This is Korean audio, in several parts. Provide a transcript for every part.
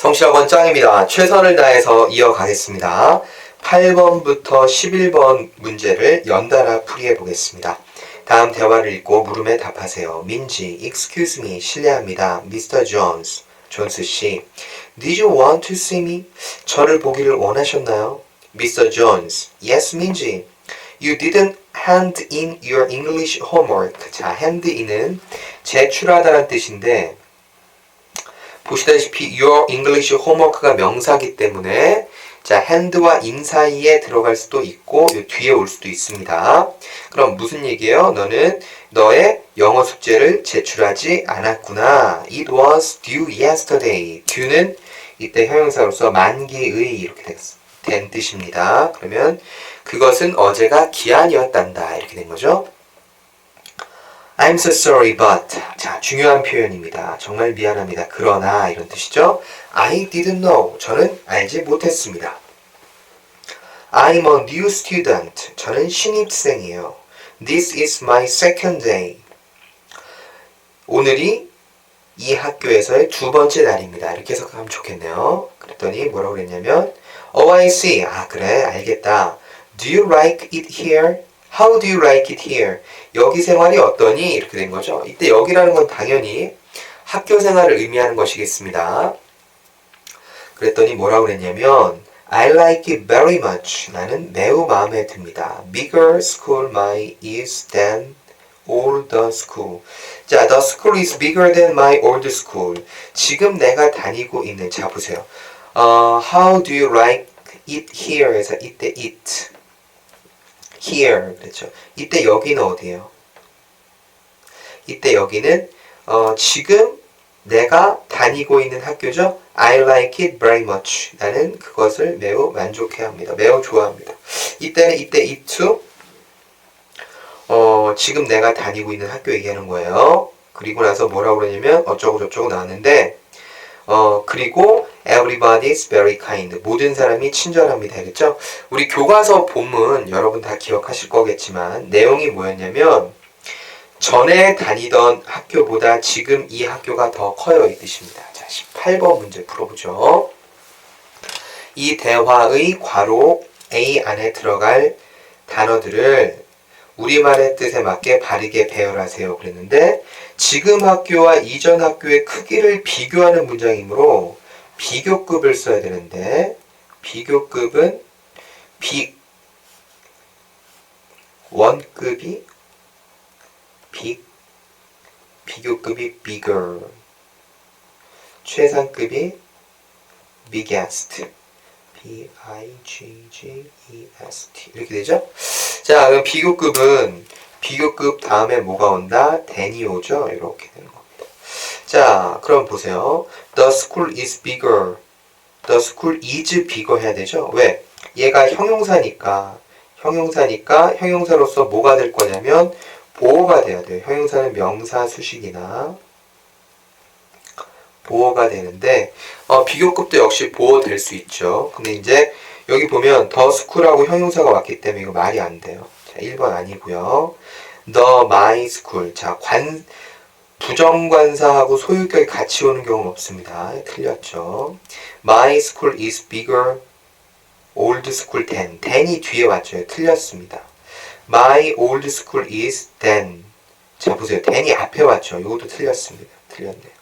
성실학원 짱입니다. 최선을 다해서 이어가겠습니다. 8번부터 11번 문제를 연달아 풀이해 보겠습니다. 다음 대화를 읽고 물음에 답하세요. 민지, excuse me, 실례합니다. Mr. Jones, 존스 씨. Did you want to see me? 저를 보기를 원하셨나요? Mr. Jones, yes, 민지. You didn't hand in your English homework. 자, hand in은 제출하다란 뜻인데, 보시다시피 your English homework가 명사기 때문에 자 hand와 in 사이에 들어갈 수도 있고 요 뒤에 올 수도 있습니다. 그럼 무슨 얘기예요? 너는 너의 영어 숙제를 제출하지 않았구나. It was due yesterday. due는 이때 형용사로서 만기의 이렇게 됐, 된 뜻입니다. 그러면 그것은 어제가 기한이었단다. 이렇게 된 거죠. I'm so sorry, but. 자, 중요한 표현입니다. 정말 미안합니다. 그러나, 이런 뜻이죠. I didn't know. 저는 알지 못했습니다. I'm a new student. 저는 신입생이에요. This is my second day. 오늘이 이 학교에서의 두 번째 날입니다. 이렇게 해석하면 좋겠네요. 그랬더니 뭐라고 그랬냐면, Oh, I see. 아, 그래. 알겠다. Do you like it here? How do you like it here? 여기 생활이 어떠니? 이렇게 된 거죠. 이때 여기라는 건 당연히 학교 생활을 의미하는 것이겠습니다. 그랬더니 뭐라고 그랬냐면 I like it very much. 나는 매우 마음에 듭니다. Bigger school my is than the school. 자, the school is bigger than my old school. 지금 내가 다니고 있는 자 보세요. 어, how do you like it here? 에서 이때 it. Here 그렇죠. 이때 여기는 어디예요? 이때 여기는 어, 지금 내가 다니고 있는 학교죠. I like it very much. 나는 그것을 매우 만족해합니다. 매우 좋아합니다. 이때는 이때 it to 어, 지금 내가 다니고 있는 학교 얘기하는 거예요. 그리고 나서 뭐라고 그러냐면 어쩌고 저쩌고 나왔는데 어, 그리고 everybody is very kind. 모든 사람이 친절합니다. 알겠죠? 우리 교과서 본문 여러분 다 기억하실 거겠지만 내용이 뭐였냐면 전에 다니던 학교보다 지금 이 학교가 더 커요. 이 뜻입니다. 자, 18번 문제 풀어보죠. 이 대화의 괄호 A 안에 들어갈 단어들을 우리말의 뜻에 맞게 바르게 배열하세요. 그랬는데 지금 학교와 이전 학교의 크기를 비교하는 문장이므로 비교급을 써야 되는데 비교급은 비 원급이 빅 비교급이 bigger 최상급이 biggest b i g g e s t 이렇게 되죠? 자, 그럼 비교급은 비교급 다음에 뭐가 온다? than이 오죠? 이렇게 되는 겁니다. 자, 그럼 보세요. The school is bigger. The school is bigger 해야 되죠? 왜? 얘가 형용사니까 형용사니까 형용사로서 뭐가 될 거냐면 보호가 돼야 돼요. 형용사는 명사 수식이나 보호가 되는데 어, 비교급도 역시 보호될 수 있죠. 근데 이제 여기 보면 더 스쿨하고 형용사가 왔기 때문에 이거 말이 안 돼요. 자, 1번 아니고요. the my. 자, 관 부정관사하고 소유격이 같이 오는 경우는 없습니다. 틀렸죠. My school is bigger old school than. than이 뒤에 왔죠. 틀렸습니다. My old school is than. 자, 보세요. than이 앞에 왔죠. 이것도 틀렸습니다. 틀렸네요.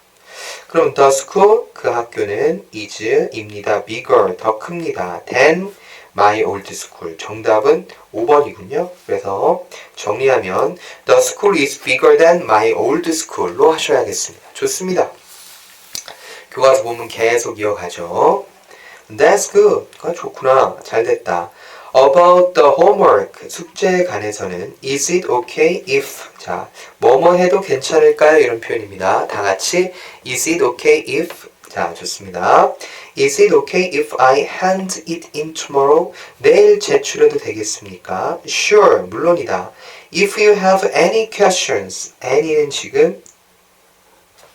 그럼 the school 그 학교는 is입니다. bigger 더 큽니다. than my old school 정답은 5번이군요. 그래서 정리하면 the school is bigger than my old school로 하셔야겠습니다. 좋습니다. 교과서 보면 계속 이어가죠. That's good. 아, 좋구나. 잘 됐다. About the homework 숙제에 관해서는 is it okay if 자 뭐뭐 해도 괜찮을까요 이런 표현입니다. 다 같이 is it okay if 자 좋습니다. Is it okay if I hand it in tomorrow? 내일 제출해도 되겠습니까? Sure 물론이다. If you have any questions any는 지금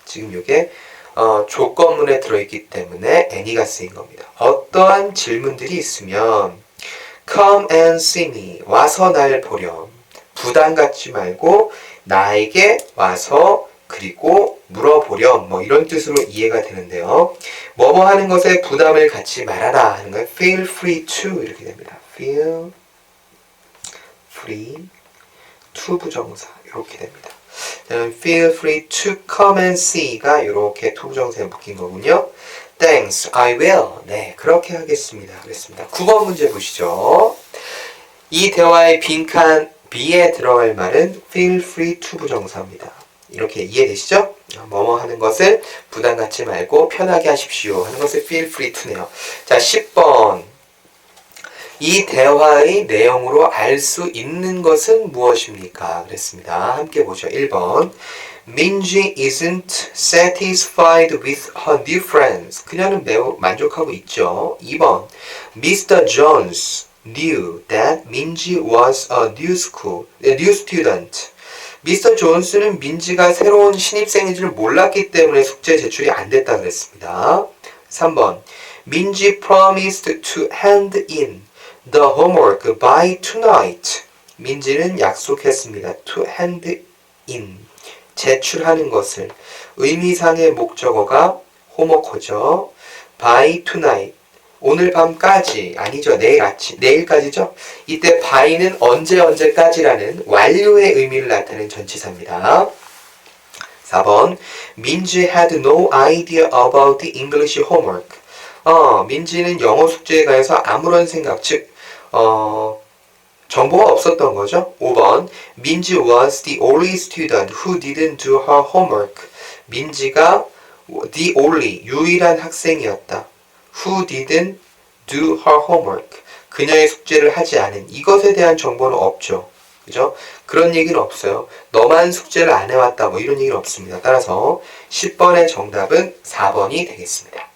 지금 이게 어, 조건문에 들어있기 때문에 any가 쓰인 겁니다. 어떠한 질문들이 있으면 Come and see me. 와서 날 보렴. 부담 갖지 말고 나에게 와서 그리고 물어보렴 뭐 이런 뜻으로 이해가 되는데요. 뭐뭐 하는 것에 부담을 갖지 말아라 하는 건 feel free to 이렇게 됩니다. feel free to 부정사 이렇게 됩니다. 저는 feel free to come and see가 이렇게 to 부정사에 묶인 거군요. Thanks, I will. 네, 그렇게 하겠습니다. 그랬습니다. 9번 문제 보시죠. 이 대화의 빈칸 B에 들어갈 말은 feel free to 부정사입니다. 이렇게 이해되시죠? 뭐뭐 하는 것을 부담 갖지 말고 편하게 하십시오. 하는 것을 feel free to네요. 자, 10번. 이 대화의 내용으로 알 수 있는 것은 무엇입니까? 그랬습니다. 함께 보죠. 1번. 민지 isn't satisfied with her new friends. 그녀는 매우 만족하고 있죠. 2번. Mr. Jones knew that 민지 was a new school, a new student. 미스터 존스는 민지가 새로운 신입생인 줄 몰랐기 때문에 숙제 제출이 안 됐다 그랬습니다. 3번. 민지 promised to hand in the homework by tonight. 민지는 약속했습니다. to hand in. 제출하는 것을. 의미상의 목적어가 홈워크죠. by tonight. 오늘 밤까지 아니죠 내일 아침 내일까지죠? 이때 by는 언제 언제까지라는 완료의 의미를 나타내는 전치사입니다. 4번 민지 had no idea about the English homework. 어 민지는 영어 숙제에 관해서 아무런 생각 즉 어, 정보가 없었던 거죠? 5번 민지 was the only student who didn't do her homework. 민지가 the only 유일한 학생이었다 who didn't do her homework. 그녀의 숙제를 하지 않은 이것에 대한 정보는 없죠. 그죠? 그런 얘기는 없어요. 너만 숙제를 안 해왔다 뭐 이런 얘기는 없습니다. 따라서 10번의 정답은 4번이 되겠습니다.